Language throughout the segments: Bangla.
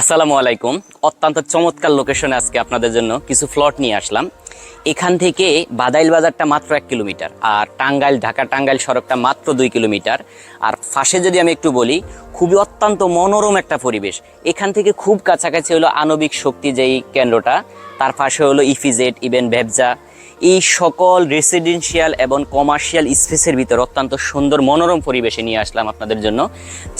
আসসালামু আলাইকুম। অত্যন্ত চমৎকার লোকেশনে আজকে আপনাদের জন্য কিছু ফ্লট নিয়ে আসলাম। এখান থেকে বাদাইল বাজারটা মাত্র এক কিলোমিটার আর টাঙ্গাইল, ঢাকা টাঙ্গাইল সড়কটা মাত্র দুই কিলোমিটার। আর ফাঁসে যদি আমি একটু বলি, খুবই অত্যন্ত মনোরম একটা পরিবেশ। এখান থেকে খুব কাছাকাছি হলো আণবিক শক্তি যেই কেন্দ্রটা, তার পাশে হলো ইফিজেট ইভেন ভেবজা এই সকল রেসিডেন্সিয়াল এবং কমার্শিয়াল স্পেসের ভিতর অত্যন্ত সুন্দর মনোরম পরিবেশে নিয়ে আসলাম আপনাদের জন্য।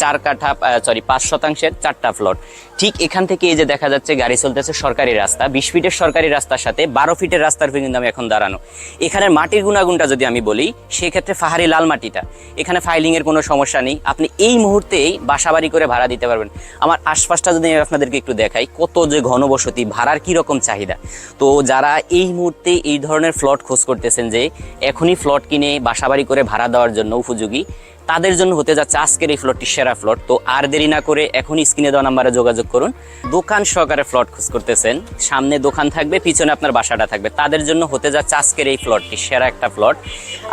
চার কাঠা সরি পাঁচ শতাংশের চারটা ফ্লট ঠিক এখান থেকে এই যে দেখা যাচ্ছে গাড়ি চলতেছে সরকারি রাস্তা, বিশ ফিটের সরকারি রাস্তার সাথে বারো ফিটের রাস্তার কিন্তু আমি এখন দাঁড়ানো। এখানে মাটির গুণাগুণটা যদি আমি বলি, সেক্ষেত্রে পাহাড়ি লাল মাটিটা। এখানে ফাইলিংয়ের কোনো সমস্যা নেই। আপনি এই মুহূর্তেই বাসাবাড়ি করে ভাড়া দিতে পারবেন। আমার আশপাশটা যদি আমি আপনাদেরকে একটু দেখাই, কত যে ঘনবসতি, ভাড়ার কি রকম চাহিদা। তো যারা এই মুহূর্তে এই ধরনের ফ্লট খোঁজ করতেছেন যে এখনই ফ্লট কিনে বাসাবাড়ি করে ভাড়া দেওয়ার জন্য উপযোগী। তাদের জন্য হতে যাচ্ছে আজকের এই ফ্লটটি সেরা ফ্লট। তো আর দেরি না করে এখনই স্ক্রিনে দেওয়া নাম্বারে যোগাযোগ করুন। দোকান সহকারে ফ্লট খোঁজ করতেছেন। সামনে দোকান থাকবে, পিছনে আপনার বাসাটা থাকবে। তাদের জন্য হতে যাচ্ছে আজকের এই ফ্লটটি সেরা একটা ফ্লট।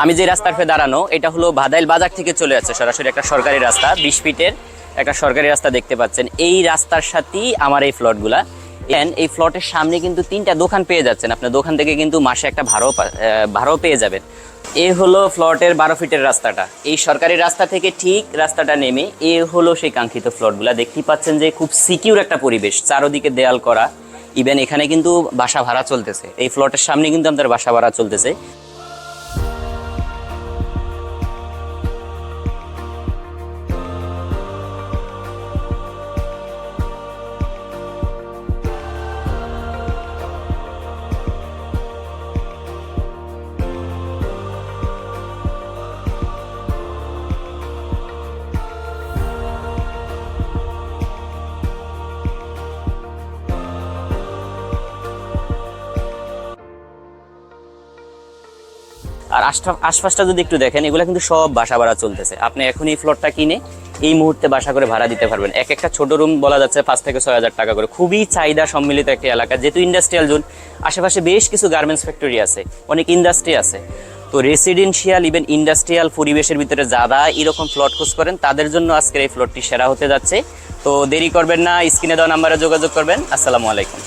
আমি যে রাস্তার ফে দাঁড়ানো, এটা হলো ভাদাইল বাজার থেকে চলে যাচ্ছে সরাসরি একটা সরকারি রাস্তা, বিশ ফিটের একটা সরকারি রাস্তা দেখতে পাচ্ছেন। এই রাস্তার সাথেই আমার এই ফ্লটগুলা। এই ফ্লটের সামনে কিন্তু তিনটা দোকান পেয়ে যাচ্ছেন। আপনার দোকান থেকে কিন্তু মাসে একটা ভাড়াও ভাড়াও পেয়ে যাবেন। এ হলো ফ্লটের বারো ফিটের রাস্তাটা। এই সরকারি রাস্তা থেকে ঠিক রাস্তাটা নেমে এ হলো সেই কাঙ্ক্ষিত ফ্লটগুলা। দেখতেই পাচ্ছেন যে খুব সিকিউর একটা পরিবেশ, চারোদিকে দেয়াল করা। ইভেন এখানে কিন্তু বাসা ভাড়া চলতেছে। এই ফ্লটের সামনে কিন্তু আমাদের বাসা ভাড়া চলতেছে। আর আশপাশটা যদি একটু দেখেন, এগুলো কিন্তু সব বাসা ভাড়া চলতেছে। আপনি এখন এই ফ্লোরটা কিনে এই মুহূর্তে বাসা করে ভাড়া দিতে পারবেন। এক একটা ছোট রুম বলা যাচ্ছে পাঁচ থেকে ছয় হাজার টাকা করে। খুবই চাহিদা সম্মিলিত একটা এলাকা, যেহেতু ইন্ডাস্ট্রিয়াল জোন আশেপাশে বেশ কিছু গার্মেন্টস ফ্যাক্টরি আছে, অনেক ইন্ডাস্ট্রি আছে। তো রেসিডেন্সিয়াল ইভেন ইন্ডাস্ট্রিয়াল পরিবেশের ভিতরে যারা এরকম ফ্লট খোঁজ করেন, তাদের জন্য আজকের এই ফ্লটটি সেরা হতে যাচ্ছে। তো দেরি করবেন না স্ক্রিনে দেওয়া নাম্বারে যোগাযোগ করবেন। আসসালামু আলাইকুম।